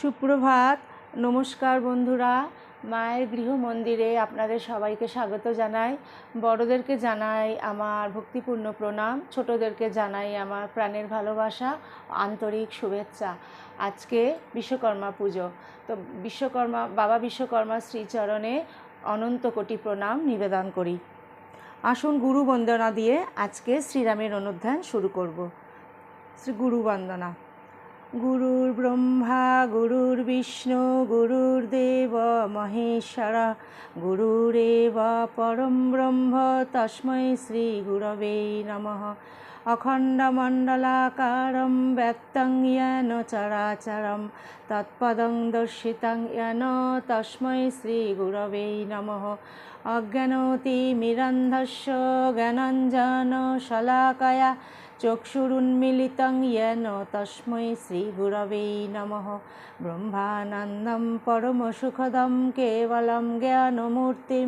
সুপ্রভাত। নমস্কার বন্ধুরা। মায়ের গৃহ মন্দিরে আপনাদের সবাইকে স্বাগত জানাই। বড়দেরকে জানাই আমার ভক্তিপূর্ণ প্রণাম। ছোটদেরকে জানাই আমার প্রাণের ভালোবাসা, আন্তরিক শুভেচ্ছা। আজকে বিশ্বকর্মা পুজো। তো বিশ্বকর্মা, বাবা বিশ্বকর্মা শ্রীচরণে অনন্ত কোটি প্রণাম নিবেদন করি। আসুন গুরু বন্দনা দিয়ে আজকে শ্রীরামের অনুধ্যান শুরু করব। শ্রী গুরু বন্দনা গুরুর ব্রহ্মা, গুরুর বিষ্ণু, গুরুর দেব মহেশ্বর, গুরুরেব পরম ব্রহ্ম, তস্মৈ শ্রী গুরবে নম। অখণ্ডমণ্ডলাকারম ব্যক্তং য়েন চরাচরম, তৎপদং দর্শিতং য়েন তস্মৈ শ্রী গুরবে নম। অজ্ঞানতি মিরন্ধস্য, জ্ঞানঞ্জন শলাকয়া চক্ষুরুন্মিলিতং য়েন তস্মৈ শ্রীগুরবে নম ব্রহ্মানন্দম পরমসুখদম কেবলম জ্ঞানমূর্তি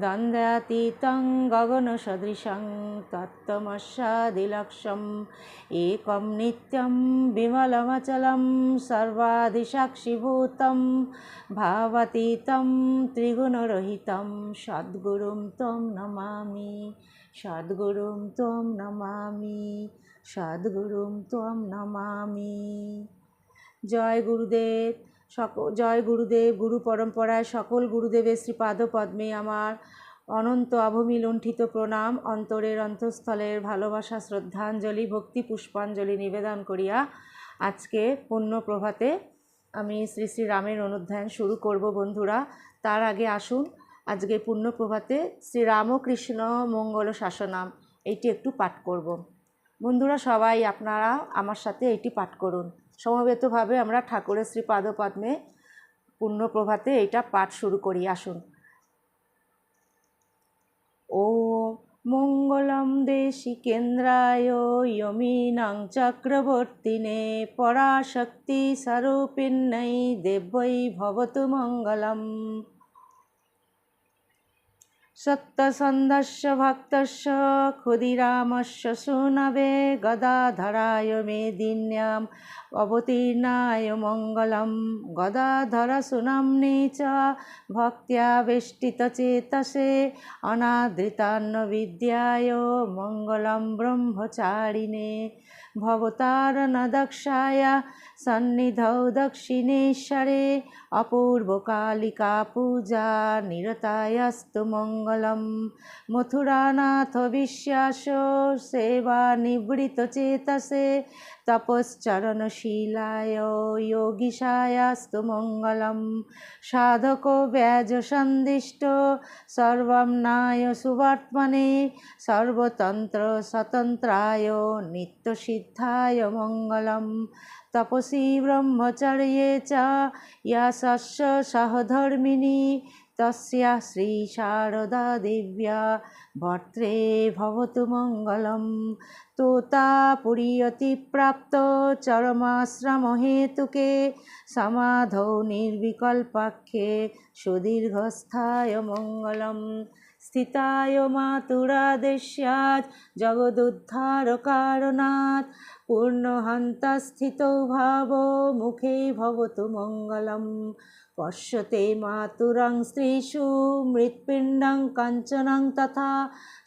দ্বন্দ্বাতীতং গগনসদৃশং তত্ত্বমস্যাদিলক্ষম একম নিত্যম বিমলমচলম সর্বাধিসাক্ষিভূতম ভাবাতীতম ত্রিগুণরহিতম সদ্গুরুম তম নমামি সদ্গুরুম ত্বম নমামি, সদ্গুরুম ত্বম নমামি। জয় গুরুদেব, সক, জয় গুরুদেব, গুরু পরম্পরায় সকল গুরুদেবের শ্রীপাদ পদ্মে আমার অনন্ত অভূমি লুণ্ঠিত প্রণাম। অন্তরের অন্তঃস্থলের ভালোবাসা, শ্রদ্ধাঞ্জলি, ভক্তি, পুষ্পাঞ্জলি নিবেদন করিয়া আজকে পুণ্য প্রভাতে আমি শ্রী শ্রী রামের অনুধ্যান শুরু করব বন্ধুরা। তার আগে আসুন আজকে পূর্ণ প্রভাতে শ্রীরামকৃষ্ণ মঙ্গল শাসনাম এইটি একটু পাঠ করব। বন্ধুরা, সবাই আপনারা আমার সাথে এইটি পাঠ করুন। সমবেতভাবে আমরা ঠাকুরের শ্রী পাদপদ্মে পূর্ণ প্রভাতে এইটা পাঠ শুরু করি, আসুন। ও মঙ্গলম দেশি কেন্দ্রায় যমীনাং চক্রবর্তিনে পরাশক্তি স্বরূপিণ্যৈ দেব্যৈ ভবতু মঙ্গলম। সত্যসন্ধস্য ভক্তস্য ক্ষুদিরামস্য সুনবে গদাধরায় মেদিন্যাম অবতীর্ণায় মঙ্গলম গদাধর সুনাম্নে চ ভক্ত্যা বেষ্টিতচেতসে অনাদৃতান্ন বিদ্যায় মঙ্গলম ব্রহ্মচারিণে ভবতারণদক্ষায়া সন্নিধৌ দক্ষিণেশ্বরে অপূর্বকালিকা পূজা নিরতায়াস্তু মঙ্গলম মথুরানাথ বিশ্বাস সেবা নিবৃত চেতসে তপশ্চরণশীলায় যোগীষায়াস্তু মঙ্গলম। সাধক ব্যাজ সন্দিষ্ট সর্বম্নায় সুবর্তমানে, সর্বতন্ত্র স্বতন্ত্রায় নিত্যসিদ্ধায় মঙ্গলম। তপসি ব্রহ্মচর্যে চ সহধর্মিণী तस्या श्रीशारदा देव्या भर्त्रे भवतु मङ्गलं तोतापुरीयतिप्राप्त चरमाश्रमहेतुके समाधौ निर्विकल्पाख्ये सुदीर्घस्थाय मङ्गलम् स्थिताय मातुरादेश्यात् जगदुद्धारकारणात् पूर्णहन्तस्थितौ भावो मुखे भवतु मङ्गलम् पश्यते मातुरं स्त्रीषु मृत्पिण्डं कञ्चनं तथा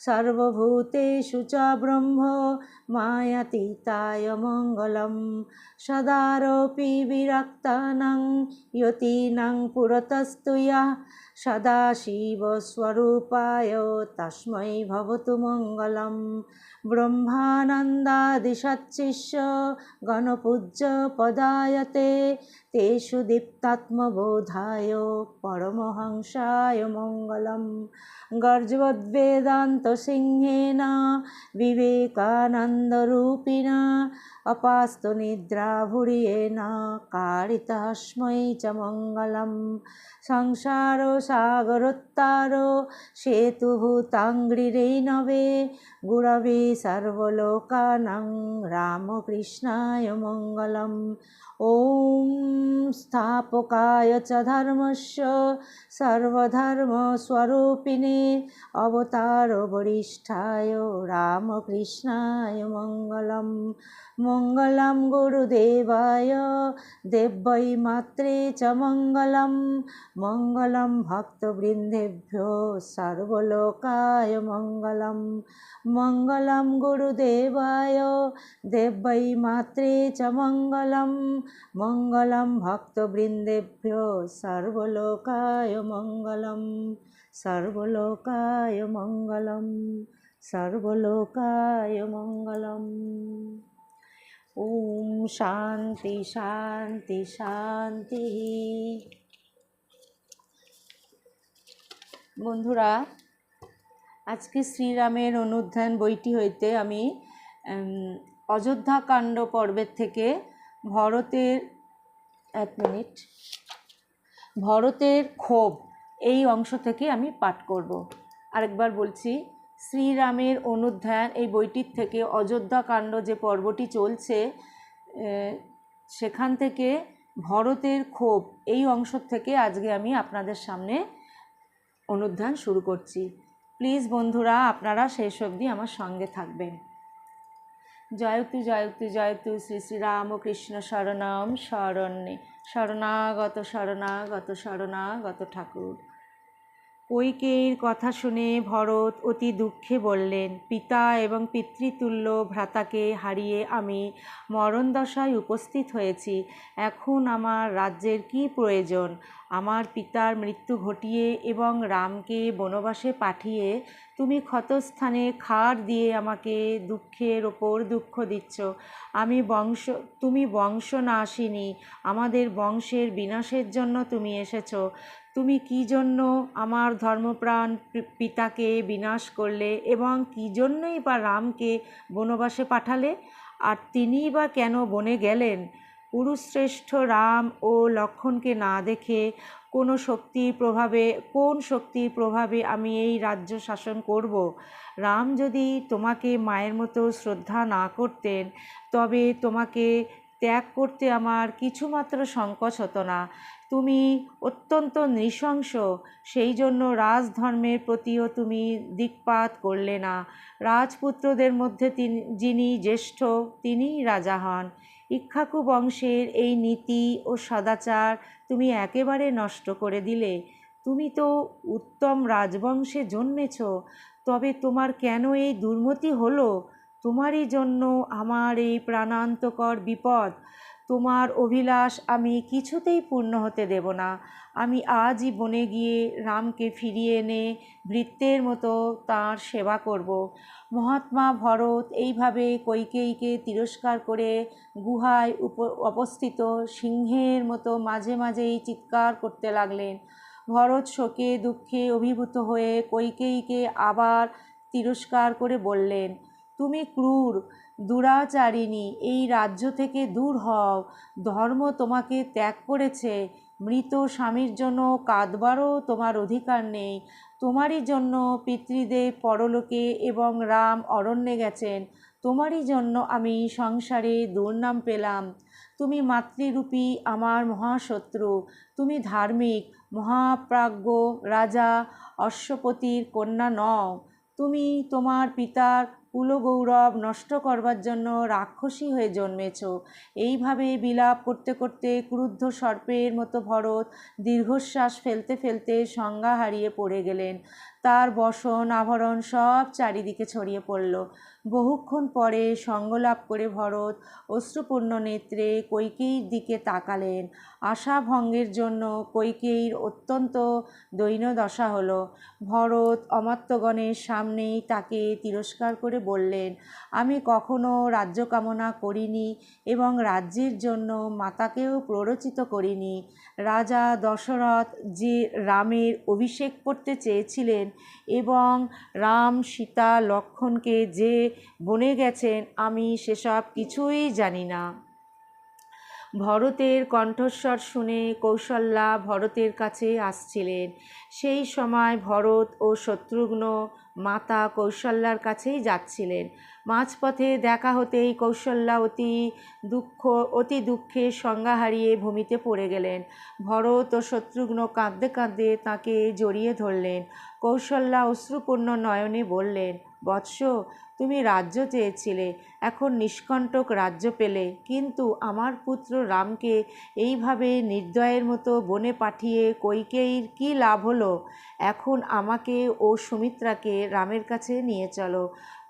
সর্বভূতেষু চ ব্রহ্ম মায়াতীতায় মঙ্গলম। সদারোপি বিরক্তানাং ইয়তীনাং পুরতস্তুয়া সদাশিবস্বরূপায় তস্মৈ ভবতু মঙ্গলম। ব্রহ্মানন্দাদিসচ্চিষ্য গণপূজ্য পদায়তে তেষু দীপ্তাত্মবোধায় পরমহংসায় মঙ্গলম। গর্জবদ্বেদান্ত गर्जवद्वेदान्तसिंहेन विवेकानन्दरूपिणा अपास्तुनिद्राभुर्येण कारितस्मै च সংসার সাগরোত্তার সেতুভূতাঙ্গ্রিরেই নবে। গুরবে সর্বলোকানং রামকৃষ্ণায় মঙ্গলম। ওম স্থাপকায় চ ধর্মস্য সর্বধর্মস্বরূপিণে। অবতার বরিষ্ঠায় রামকৃষ্ণায় মঙ্গলম। মঙ্গলম গুরুদেবায় দেব্যৈ মাত্রে চ মঙ্গলম। মঙ্গলম ভক্তবৃন্দেভ্য সর্বলোকায় মঙ্গলম। মঙ্গলম গুরুদেবায় দেব্যৈ মাত্রে চ মঙ্গলম। মঙ্গলম ভক্তবৃন্দেভ্য সর্বলোকায় মঙ্গলম। সর্বলোকায় মঙ্গলম। সর্বলোকায় মঙ্গলম। ওম শান্তি শান্তি শান্তি। বন্ধুরা, আজকে শ্রীরামের অনুধ্যান বইটি হইতে আমি অযোধ্যা কাণ্ড পর্বের থেকে ভরতের, এক মিনিট, ভরতের ক্ষোভ এই অংশ থেকে আমি পাঠ করব। আরেকবার বলছি, শ্রীরামের অনুধ্যান এই বইটির থেকে অযোধ্যা কাণ্ড যে পর্বটি চলছে সেখান থেকে ভরতের ক্ষোভ এই অংশ থেকে আজকে আমি আপনাদের সামনে অনুধ্যান শুরু করছি। প্লিজ বন্ধুরা, আপনারা শেষ অবধি আমার সঙ্গে থাকবেন। জয়তু জয়তু জয়তু, শ্রী শ্রী রামকৃষ্ণ শরণম শরণ্যে শরণাগত শরণাগত শরণাগত ঠাকুর। কৈকেয়ীর কথা শুনে ভরত অতি দুঃখে বললেন, পিতা এবং পিতৃতুল্য ভ্রাতাকে হারিয়ে আমি মরণদশায় উপস্থিত হয়েছি। এখন আমার রাজ্যের কি প্রয়োজন? আমার পিতার মৃত্যু ঘটিয়ে এবং রামকে বনবাসে পাঠিয়ে তুমি ক্ষতস্থানে খাড় দিয়ে আমাকে দুঃখের ওপর দুঃখ দিচ্ছ। আমি বংশ, তুমি বংশ না আসিনি। আমাদের বংশের বিনাশের জন্য তুমি এসেছ। তুমি কি জন্য আমার ধর্মপ্রাণ পিতাকে বিনাশ করলে এবং কী জন্যই বা রামকে বনবাসে পাঠালে? আর তিনিই বা কেন বনে গেলেন? পুরুশ্রেষ্ঠ রাম ও লক্ষণকে না দেখে কোনো শক্তির প্রভাবে, কোন শক্তির প্রভাবে আমি এই রাজ্য শাসন করব? রাম যদি তোমাকে মায়ের মতো শ্রদ্ধা না করতেন, তবে তোমাকে ত্যাগ করতে আমার কিছুমাত্র সংকোচ হতো না। তুমি অত্যন্ত নৃশংস। সেই জন্য রাজধর্মের প্রতিও তুমি দিকপাত করলে না। রাজপুত্রদের মধ্যে তিনি যিনি জ্যেষ্ঠ, তিনিই রাজা হন। ইক্ষাকু বংশের এই নীতি ও সদাচার তুমি একেবারে নষ্ট করে দিলে। তুমি তো উত্তম রাজবংশে জন্মেছ, তবে তোমার কেন এই দুর্মতি হলো? তোমারই জন্য আমার এই প্রাণান্তকর বিপদ। তোমার অভিলাষ আমি কিছুতেই পূর্ণ হতে দেব না। আমি আজই বনে গিয়ে রামকে ফিরিয়ে এনে বৃত্তের মতো তাঁর সেবা করব। মহাত্মা ভরত এইভাবে কৈকেয়ীকে তিরস্কার করে গুহায় উপ, অবস্থিত সিংহের মতো মাঝে মাঝেই চিৎকার করতে লাগলেন। ভরত শোকে দুঃখে অভিভূত হয়ে কৈকেয়ীকে আবার তিরস্কার করে বললেন, তুমি ক্রূর দুরাচারিণী, এই রাজ্য থেকে দূর হও। ধর্ম তোমাকে ত্যাগ করেছে। মৃত স্বামীর জন্য কাঁদবারও তোমার অধিকার নেই। তোমারই জন্য পিতৃদেব পরলোকে এবং রাম অরণ্যে গেছেন। তোমারই জন্য আমি সংসারে দুর্নাম পেলাম। তুমি মাতৃরূপী, আমার মহাশত্রু। তুমি ধার্মিক, মহাপ্রাজ্ঞ রাজা অশ্বপতির কন্যা নও। তুমি তোমার পিতার কুলগৌরব নষ্ট করবার জন্য রাক্ষসী হয়ে জন্মেছ। এইভাবে বিলাপ করতে করতে ক্রুদ্ধ সর্পের মতো ভরত দীর্ঘশ্বাস ফেলতে ফেলতে সংজ্ঞা হারিয়ে পড়ে গেলেন। তার বসন আভরণ সব চারিদিকে ছড়িয়ে পড়ল। বহুক্ষণ পরে সঙ্গলাভ করে ভরত অশ্রুপূর্ণ নেত্রে কৈকেয়ীর দিকে তাকালেন। আশা ভঙ্গের জন্য কৈকেয়ীর অত্যন্ত দৈন্যদশা হলো। ভরত অমাত্যগণের সামনেই তাকে তিরস্কার করে বললেন, আমি কখনো রাজ্য কামনা করিনি এবং রাজ্যের জন্য মাতাকেও প্ররোচিত করিনি। রাজা দশরথ যে রামের অভিষেক করতে চেয়েছিলেন এবং রাম সীতা লক্ষণকে যে বনে গেছেন, আমি সেসব কিছুই জানি না। ভরতের কণ্ঠস্বর শুনে কৌশল্যা ভরতের কাছে আসছিলেন। সেই সময় ভরত ও শত্রুঘ্ন মাতা কৌশল্যার কাছেই যাচ্ছিলেন। মাঝপথে দেখা হতেই কৌশল্যা অতি দুঃখ, অতি দুঃখে সংজ্ঞা হারিয়ে ভূমিতে পড়ে গেলেন। ভরত ও শত্রুঘ্ন কাঁদতে কাঁদতে তাকে জড়িয়ে ধরলেন। কৌশল্যা অশ্রুপূর্ণ নয়নে বললেন, বৎস, তুমি রাজ্য চেয়েছিলে। এখন নিষ্কণ্টক রাজ্য পেলে। কিন্তু আমার পুত্র রামকে এইভাবে নির্দয়ের মতো বনে পাঠিয়ে কৈকেয়ীর কী লাভ হলো? এখন আমাকে ও সুমিত্রাকে রামের কাছে নিয়ে চলো।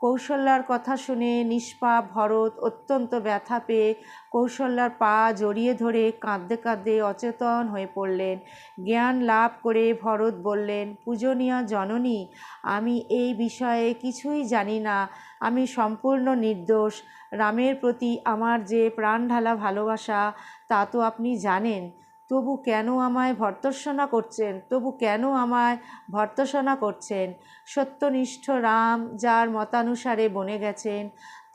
কৌশল্যার কথা শুনে নিষ্পাপ ভরত অত্যন্ত ব্যথা পেয়ে কৌশল্যার পা জড়িয়ে ধরে কাঁদতে কাঁদতে অচেতন হয়ে পড়লেন। জ্ঞান লাভ করে ভরত বললেন, পূজনীয় জননী, আমি এই বিষয়ে কিছুই জানি না। আমি সম্পূর্ণ নির্দোষ। রামের প্রতি আমার যে প্রাণ ঢালা ভালোবাসা, তা তো আপনি জানেন। তবু কেন আমায় ভর্তসনা করছেন? তবু কেন আমায় ভর্তসনা করছেন? সত্যনিষ্ঠ রাম যার মতানুসারে বনে গেছেন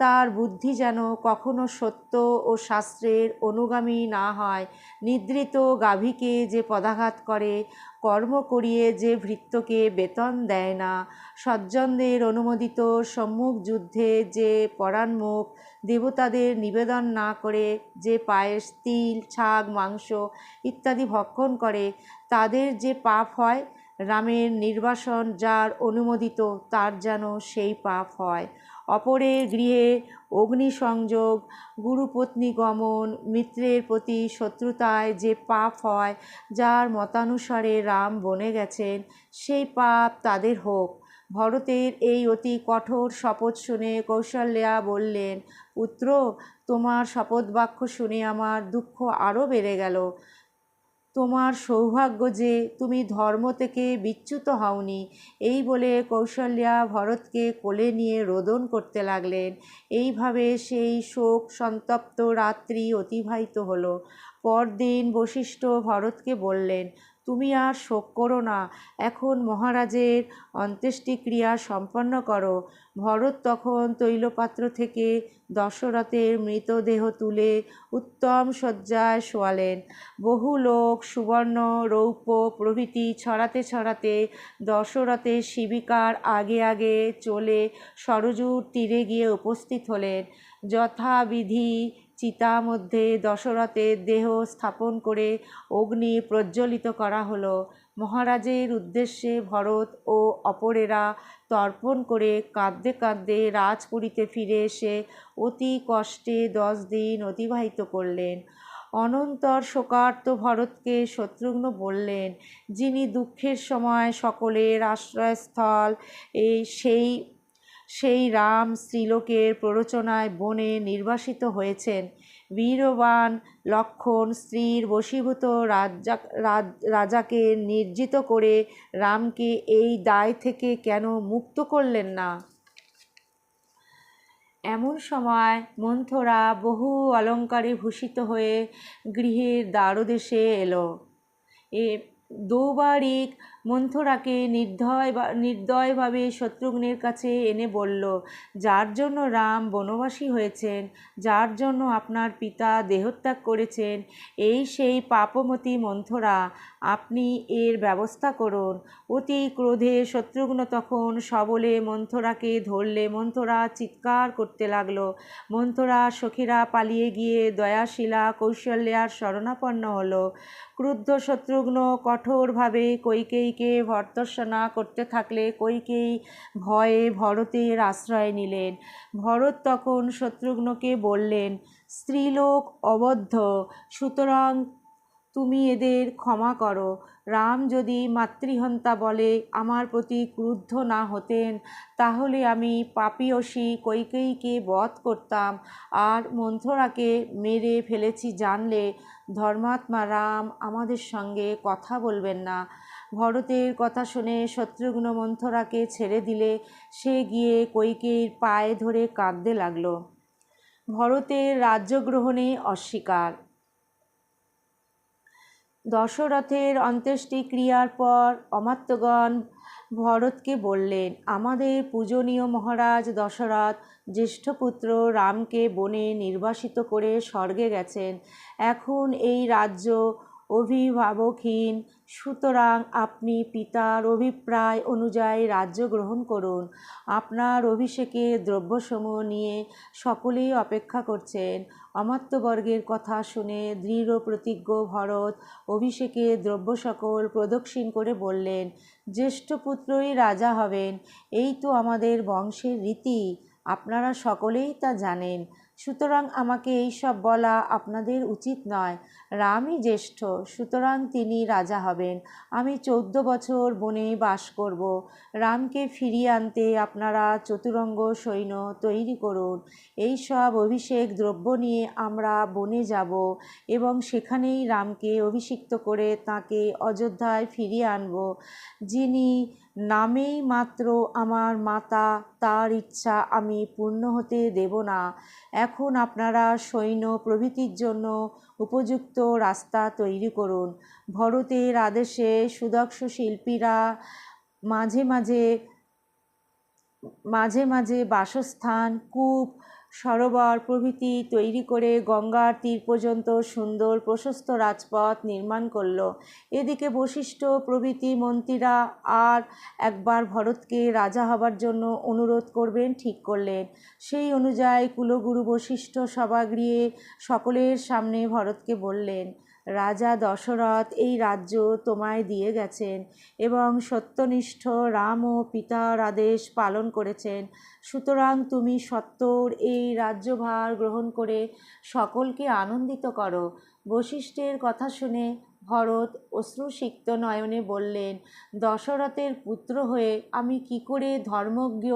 তার বুদ্ধি যেন কখনো সত্য ও শাস্ত্রের অনুগামী না হয়। নিদ্রিত গাভীকে যে পদাঘাত করে, কর্ম করিয়ে যে ভৃত্যকে বেতন দেয় না, সজ্জনদের অনুমোদিত সম্মুখ যুদ্ধে যে পরাণমুখ দেবতাদের নিবেদন না করে যে পায়েস তিল, ছাগ, মাংস ইত্যাদি ভক্ষণ করে, তাদের যে পাপ হয়, রামের নির্বাসন যার অনুমোদিত, তার যেন সেই পাপ হয়। অপরের গৃহে অগ্নিসংযোগ, গুরুপত্নী গমন, মিত্রের প্রতি শত্রুতায় যে পাপ হয়, যার মতানুসারে রাম বনে গেছেন, সেই পাপ তাদের হোক। ভরতের এই অতি কঠোর শপথ শুনে কৌশল্যা বললেন, পুত্র, তোমার শপথ বাক্য শুনে আমার দুঃখ আরও বেড়ে গেল। তোমার সৌভাগ্য যে তুমি ধর্ম থেকে বিচ্যুত হওনি। এই বলে কৌশল্যা ভরতকে কোলে নিয়ে রোদন করতে লাগলেন। এইভাবে সেই শোক সন্তপ্ত রাত্রি অতিবাহিত হলো। পরদিন বশিষ্ঠ ভরতকে বললেন তুমি আর শোক করো না। এখন মহারাজের অন্ত্যেষ্টিক্রিয়া সম্পন্ন করো। ভরত তখন তৈলপাত্র থেকে দশরথের মৃতদেহ তুলে উত্তম শয্যায় শোয়ালেন। বহু লোক সুবর্ণ, রৌপ্য প্রভৃতি ছড়াতে ছড়াতে দশরথের শিবিকার আগে আগে চলে সরজুর তীরে গিয়ে উপস্থিত হলেন। যথাবিধি চিতা মধ্যে দশরথের দেহ স্থাপন করে অগ্নি প্রজ্বলিত করা হলো। মহারাজের উদ্দেশ্যে ভরত ও অপরেরা তর্পণ করে কাঁদতে কাঁদতে রাজপুরীতে ফিরে এসে অতি কষ্টে দশ দিন অতিবাহিত করলেন। অনন্তর শোকার্ত ভরতকে শত্রুঘ্ন বললেন, যিনি দুঃখের সময় সকলের আশ্রয়স্থল, এই সেই সেই রাম স্ত্রীলোকের প্ররোচনায় বনে নির্বাসিত হয়েছেন। বীরবান লক্ষণ স্ত্রীর বশীভূত রাজা রাজাকে নির্জিত করে রামকে এই দায় থেকে কেন মুক্ত করলেন না? এমন সময় মন্থরা বহু অলঙ্কারে ভূষিত হয়ে গৃহের দ্বারদেশে এলো। এ দৌবারিক মন্থরাকে নির্দয় বা নির্দয়ভাবে শত্রুঘ্নের কাছে এনে বলল, যার জন্য রাম বনবাসী হয়েছেন, যার জন্য আপনার পিতা দেহত্যাগ করেছেন, এই সেই পাপমতী মন্থরা, আপনি এর ব্যবস্থা করুন। অতি ক্রোধে শত্রুঘ্ন তখন সবলে মন্থরাকে ধরলে মন্থরা চিৎকার করতে লাগল। মন্থরা সখীরা পালিয়ে গিয়ে দয়াশীলা কৌশল্যার শরণাপন্ন হলো। ক্রুদ্ধ শত্রুঘ্ন কঠোরভাবে কৈকেয়ী কৈকেয়ীকে ভর্ৎসনা করতে থাকলে কৈকেয়ী ভয়ে ভরতের আশ্রয় নিলেন। ভরত তখন শত্রুঘ্নকে বললেন, স্ত্রীলোক অবদ্ধ, সুতরাং তুমি এদের ক্ষমা করো। রাম যদি মাতৃহন্তা বলে আমার প্রতি ক্রুদ্ধ না হতেন, তাহলে আমি পাপিয়সী কৈকেয়ীকে বধ করতাম আর মন্থরাকে মেরে ফেলেছি জানলে ধর্মাত্মা রাম আমাদের সঙ্গে কথা বলবেন না। ভরতের কথা শুনে শত্রুঘ্ন মন্থরাকে ছেড়ে দিলে সে গিয়ে কৈকেয়ীর পায়ে ধরে কাঁদতে লাগল। ভরতের রাজ্যগ্রহণে অস্বীকার। দশরথের অন্ত্যেষ্টিক্রিয়ার পর অমাত্যগণ ভরতকে বললেন, আমাদের পূজনীয় মহারাজ দশরথ জ্যেষ্ঠ পুত্র রামকে বনে নির্বাসিত করে স্বর্গে গেছেন। এখন এই রাজ্য অভিভাবকহীন। সুতরাং আপনি পিতার অভিপ্রায় অনুযায়ী রাজ্য গ্রহণ করুন। আপনার অভিষেকে দ্রব্যসমূহ নিয়ে সকলেই অপেক্ষা করছেন। অমাত্যবর্গের কথা শুনে দৃঢ় প্রতিজ্ঞ ভরত অভিষেকে দ্রব্য সকল প্রদক্ষিণ করে বললেন, জ্যেষ্ঠ পুত্রই রাজা হবেন। এই তো আমাদের বংশের রীতি। আপনারা সকলেই তা জানেন। সুতরাং আমাকে এই সব বলা আপনাদের উচিত নয়। রামই জ্যেষ্ঠ, সুতরাং তিনি রাজা হবেন। আমি চৌদ্দ বছর বনে বাস করব। রামকে ফিরিয়ে আনতে আপনারা চতুরঙ্গ সৈন্য তৈরি করুন। এই সব অভিষেক দ্রব্য নিয়ে আমরা বনে যাব এবং সেখানেই রামকে অভিষিক্ত করে তাকে অযোধ্যায় ফিরিয়ে আনব। যিনি নামেই মাত্র আমার মাতা, তার ইচ্ছা আমি পূর্ণ হতে দেব না। এখন আপনারা সৈন্য প্রভৃতির জন্য উপযুক্ত রাস্তা তৈরি করুন। ভরতের আদেশে সুদক্ষ শিল্পীরা মাঝে মাঝে মাঝে মাঝে বাসস্থান, কূপ সরোবর প্রভৃতি তৈরি করে গঙ্গার তীর পর্যন্ত সুন্দর প্রশস্ত রাজপথ নির্মাণ করল। এদিকে বশিষ্ঠ প্রভৃতি মন্ত্রীরা আর একবার ভরতকে রাজা হবার জন্য অনুরোধ করবেন, ঠিক করলেন। সেই অনুযায়ী কুলগুরু বশিষ্ঠ সভাগৃহে সকলের সামনে ভরতকে বললেন রাজা দশরথ এই রাজ্য তোমায় দিয়ে গেছেন এবং সত্যনিষ্ঠ রাম ও পিতার আদেশ পালন করেছেন। সুতরাং তুমি সত্তর এই রাজ্যভার গ্রহণ করে সকলকে আনন্দিত করো। বশিষ্ঠের কথা শুনে ভরত অশ্রুসিক্ত নয়নে বললেন, দশরথের পুত্র হয়ে আমি কি করে ধর্মজ্ঞ,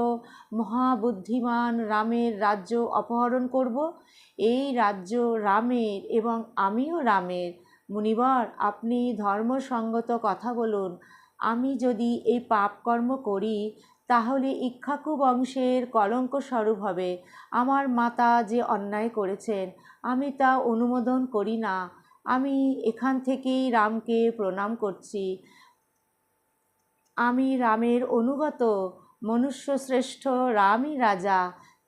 মহাবুদ্ধিমান রামের রাজ্য অপহরণ করব? এই রাজ্য রামের এবং আমিও রামের। মুনিবর, আপনি ধর্মসঙ্গত কথা বলুন। আমি যদি এই পাপকর্ম করি, তাহলে ইক্ষাকু বংশের কলঙ্ক স্বরূপ হবে। আমার মাতা যে অন্যায় করেছেন, আমি তা অনুমোদন করি না। আমি এখান থেকেই রামকে প্রণাম করছি। আমি রামের অনুগত, মনুষ্যশ্রেষ্ঠ, রামই রাজা।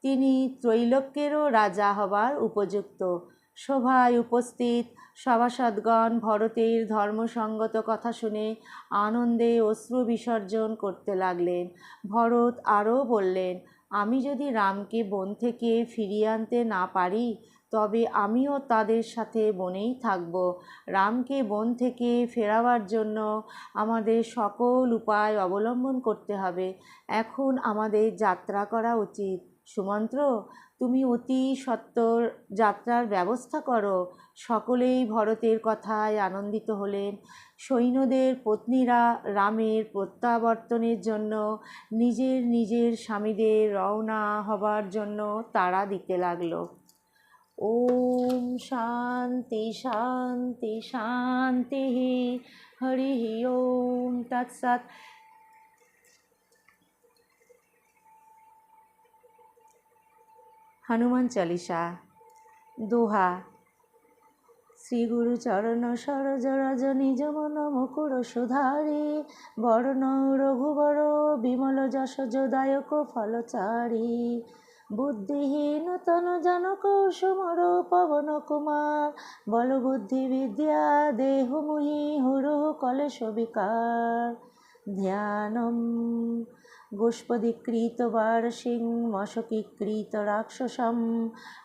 তিনি ত্রৈলোক্যেরও রাজা হবার উপযুক্ত। সভায় উপস্থিত সভাসদগণ ভরতের ধর্মসঙ্গত কথা শুনে আনন্দে অশ্রু বিসর্জন করতে লাগলেন। ভরত আরও বললেন, আমি যদি রামকে বন থেকে ফিরিয়ে আনতে না পারি, তবে আমিও তাদের সাথে বনেই থাকব। রামকে বন থেকে ফেরাবার জন্য আমাদের সকল উপায় অবলম্বন করতে হবে। এখন আমাদের যাত্রা করা উচিত। সুমন্ত্র, তুমি অতি সত্বর যাত্রার ব্যবস্থা করো। সকলেই ভরতের কথায় আনন্দিত হলেন। সৈন্যদের পত্নীরা রামের প্রত্যাবর্তনের জন্য, নিজের নিজের স্বামীদের রওনা হবার জন্য তাড়া দিতে লাগল। ওম শান্তি শান্তি শান্তি হরি ওম তৎসৎ। হনুমান চালিসা। দোহা। শ্রী গুরু চরণ সরজ রজনী যমন মুকুর সুধারি। বর্ণ রঘুবর বিমল যশ যোদায়ক ফলচারী। বুদ্ধিহীন তন জনক সুমর পবন কুমার। বল বুদ্ধি বিদ্যা দেহমুহি হুরু কলেশ বিকার। ধ্যানম गोष्पदीकृतवार्षिङ्मशकीकृतराक्षसं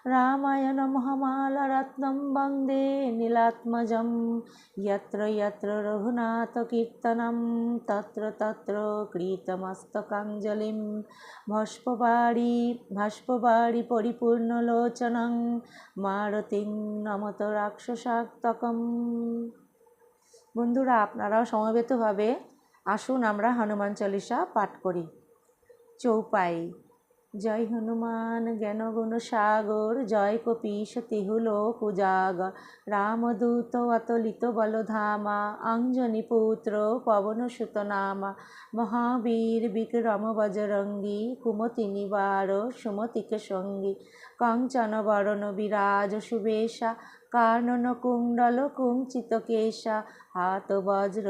रामायणमहमालरत्नं वन्दे नीलात्मजं यत्र यत्र रघुनाथकीर्तनं तत्र तत्र कृतमस्तकाञ्जलिं भष्पवारी भाष्पवारी परिपूर्णलोचनं মারতিং নমত রাক্ষসাত্মকম বন্ধুরা আপনারাও সমবেতভাবে আসুন আমরা হনুমান চল্লিশা পাঠ করি চৌপাই। জয় হনুমান, জ্ঞান গুণ সাগর, জয় কপিশ তিহুলোক উজাগর রামদূত অতলিত বলধামা, অঞ্জনী পুত্র, পবন সুত নামা মহাবীর, বিক্রম বজরঙ্গী, কুমতি নিবার, সুমতিকে সঙ্গী, কঞ্চন বরণ বিরাজ, সুবেশা, কানন কুণ্ডল কুঞ্চিত কেশা হাত বজ্র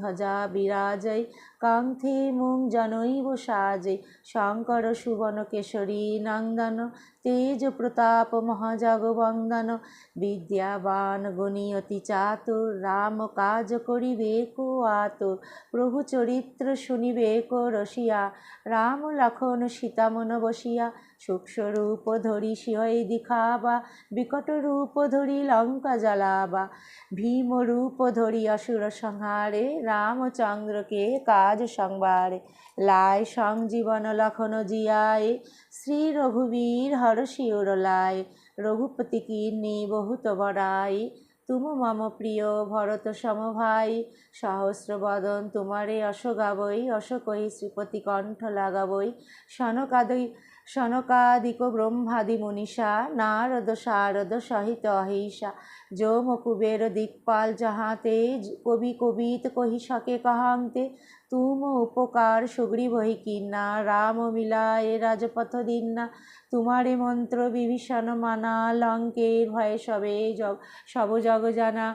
ধ্বজা বিরাজয় কাঙ্ক্ষে মুং জনৈব সাজে। শঙ্কর সুবন কেশরী, নন্দন, তেজ প্রতাপ মহাজগবন্দন বিদ্যাবান গণিয়তি চাতুর, রাম কাজ করিবে কো আতুর, প্রভু চরিত্র শুনিবে কো রসিয়া। রাম লখন সীতামন বসিয়া, সূক্ষ্মরূপ ধরি সিহই দিখাবা বিকট রূপ ধরি লঙ্কা জ্বালাবা ভীম রূপ ধরি অসুর সংহারে রামচন্দ্রকে কাজ সংবারে লায় সংজীবন লখন জিয়ায় শ্রী রঘুবীর হরষিওর লায় রঘুপতি কীর্ণি বহুত বড়াই তুম মম প্রিয় ভরত সমভাই সহস্র বদন তোমারে অশ গাবই অশ কহি শ্রীপতি কণ্ঠ লাগাবই সনকাদই সনকাদিক ব্রহ্মাদি মনীষা, নারদ শারদ সহিত অহিষা। যম কুবের দিকপাল যাহাতে কবি কবিত কহি সকে কহান্তে। তুম উপকার সুগ্রীব কিন্না, রাম মিলায় রাজপথ দিন দিন্না। তোমারে মন্ত্র বিভীষণ মানা লঙ্কের ভয়ে সবে জগ সব জগ জানা।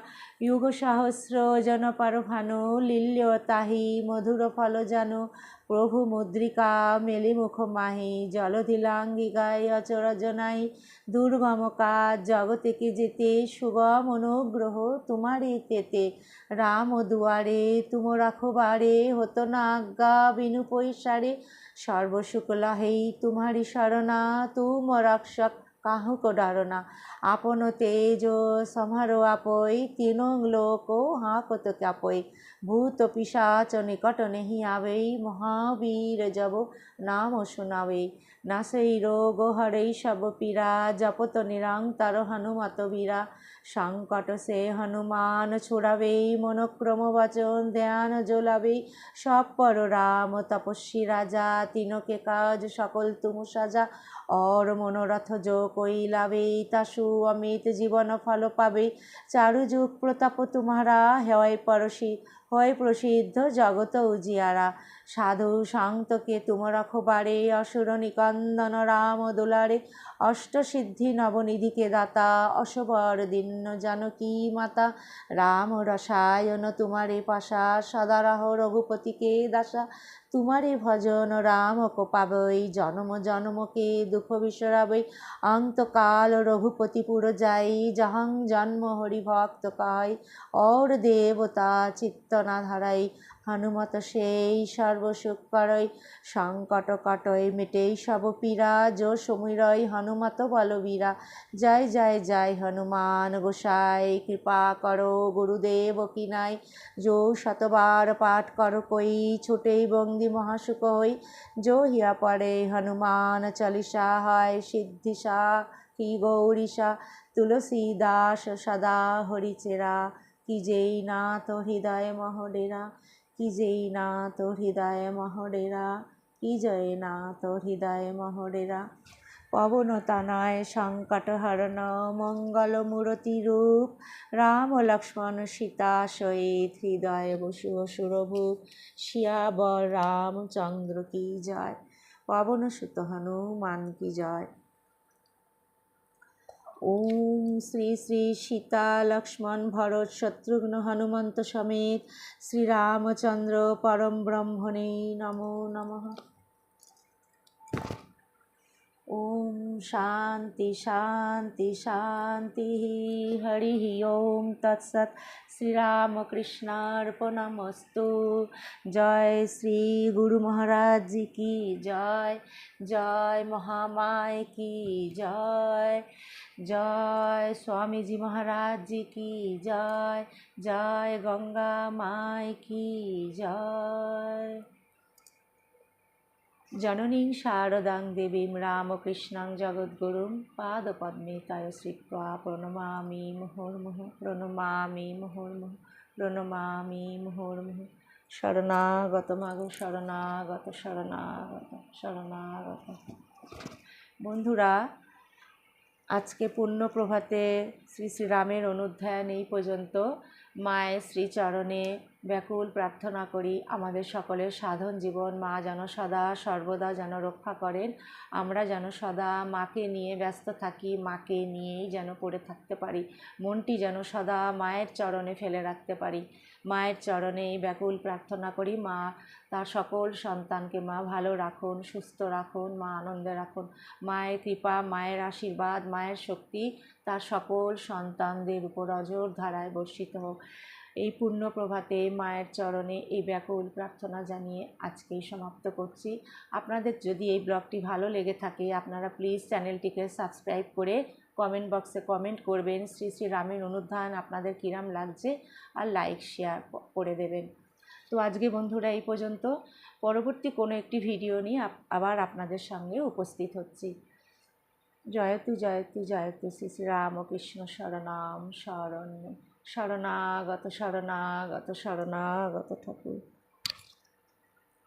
যুগ সহস্র জন পারভানু লীল্য তাহি মধুর ফল জানু প্রভু মুদ্রিকা মেলি মুখ মাহি জলধিলাঙ্গি গায়ে অচরজনাই দুর্গম কাজ জগতে কি যেতে সুগম অনুগ্রহ তোমারে তেতে রাম দুয়ারে তুম রাখবারে হতো না আজ্ঞা বিনু পৈসারে সর্বসুখ লহেই তোমারি শরণা তুম রক্ষক কাহুক না। আপন তেজ সমারো আপই, তিন লোক হাঁকত ক্যাপই। ভূত পিসাচ নিকট নেহি আবেই, মহাবীর জব নাম শুনাবেই। রোগ, হরেই সব পীরা জপত নিরন্তর হনুমত বীরা সংকট সে হনুমান ছুড়াবে মনোক্রম বচন ধ্যান জ্বলাবে সব পর রাম, তপস্বী রাজা, তিনকে কাজ সকল তুমু সাজা, অর মনোরথ যো কইলাবে তাসু অমিত জীবন ফল পাবে চারু যুগ প্রতাপ তোমারা, হেয় পরশী, হয় প্রসিদ্ধ জগত উজিয়ারা। সাধু শান্তকে তুম রখবারে, অসুর নিকন্দন রাম দোলারে অষ্টসিদ্ধি নবনিধিকে দাতা, অশবর দীর্ণ জানকী মাতা, রাম রসায়ন তোমারে পাশা, সদারাহ রঘুপতিকে দাসা, তোমারে ভজন রাম পাবই জন্ম জন্মকে দুঃখ বিসরাবই অন্তকাল রঘুপতি পুর যাই যাহং জন্ম হরি ভক্ত কাই অর দেবতা চিত্ত না ধারাই হনুমত সেই সর্বসুখ করই, সংকট কটই মেটেই সব পীরা যো সমীরই হনুমত বলবীরা। জয় জয় জয় হনুমান গোসাই, কৃপা করো গুরুদেব কি নাই যো শতবার পাঠ কর কই, ছোটেই বন্দি মহাসুখ হই। যো হিয়া পড়ে হনুমান চালিসা হয় সিদ্ধিসা, কি গৌরীসা? তুলসী দাস সদা হরিচেরা, কি যেই নাথ হৃদয় মহডেরা। কি যেই নাথ হৃদয় মহডেরা, কি জয় নাথ হৃদয় মহডেরা? পবনতানায় সংকটহরণ মঙ্গল মূরতি রূপ। রাম লক্ষ্মণ সীতা সহিত হৃদয় বসু সুরভূপ শিয়াবর রামচন্দ্র কি জয়? পবন সুত হনুমান কি জয়? ওম শ্রী শ্রী সীতা লক্ষ্মণ ভরত শত্রুঘ্ন হনুমন্ত সমেত শ্রীরামচন্দ্র পরম ব্রহ্মণে নমো নমঃ। ওম শান্তি শান্তি শান্তি হরি ওম তৎসৎ শ্রীরামকৃষ্ণার্পণমস্তু জয় শ্রী গুরু মহারাজ জি কি জয় জয় মহামায় কি জয় জয় স্বামীজি মহারাজ জি কি জয় জয় গঙ্গা মায় কি জয় জননীং শারদাং দেবীং রামকৃষ্ণং জগদ্গুরুং পাদপদ্মে তায় শ্রীত্বা প্রণমামি মুহুর্মুহু প্রণমামি মুহুর্মুহু প্রণমামি মুহুর্মুহু। শরণাগত মাগো শরণাগত শরণাগত শরণাগত। বন্ধুরা, আজকে পূর্ণ প্রভাতে শ্রী শ্রীরামের অনুধ্যান এই পর্যন্ত। মায়ের শ্রীচরণে ব্যাকুল প্রার্থনা করি, আমাদের সকলের সাধন জীবন, মা যেন সদা সর্বদা যেন রক্ষা করেন। আমরা যেন সদা মাকে নিয়ে ব্যস্ত থাকি, মাকে নিয়েই যেন পড়ে থাকতে পারি। মনটি যেন সদা মায়ের চরণে ফেলে রাখতে পারি। মায়ের চরণে এই ব্যাকুল প্রার্থনা করি, মা তার সকল সন্তানকে মা ভালো রাখুন, সুস্থ রাখুন, মা আনন্দে রাখুন। মায়ের কৃপা, মায়ের আশীর্বাদ, মায়ের শক্তি তার সকল সন্তানদের উপর অজর ধারায় বর্ষিত হোক। এই পূর্ণ প্রভাতে মায়ের চরণে এই ব্যাকুল প্রার্থনা জানিয়ে আজকেই সমাপ্ত করছি। আপনাদের যদি এই ব্লগটি ভালো লেগে থাকে, আপনারা প্লিজ চ্যানেলটিকে সাবস্ক্রাইব করে কমেন্ট বক্সে কমেন্ট করবেন। শ্রী শ্রী রামের অনুধান আপনাদের কিরাম লাগছে আর লাইক শেয়ার করে দেবেন। তো আজকে বন্ধুরা এই পর্যন্ত। পরবর্তী কোনো একটি ভিডিও নিয়ে আবার আপনাদের সঙ্গে উপস্থিত হচ্ছি। জয়তু জয়তু জয়তু, শ্রী শ্রী রামকৃষ্ণ শরণাম, শরণ্য শরণাগত শরণাগত শরণাগত ঠাকুর।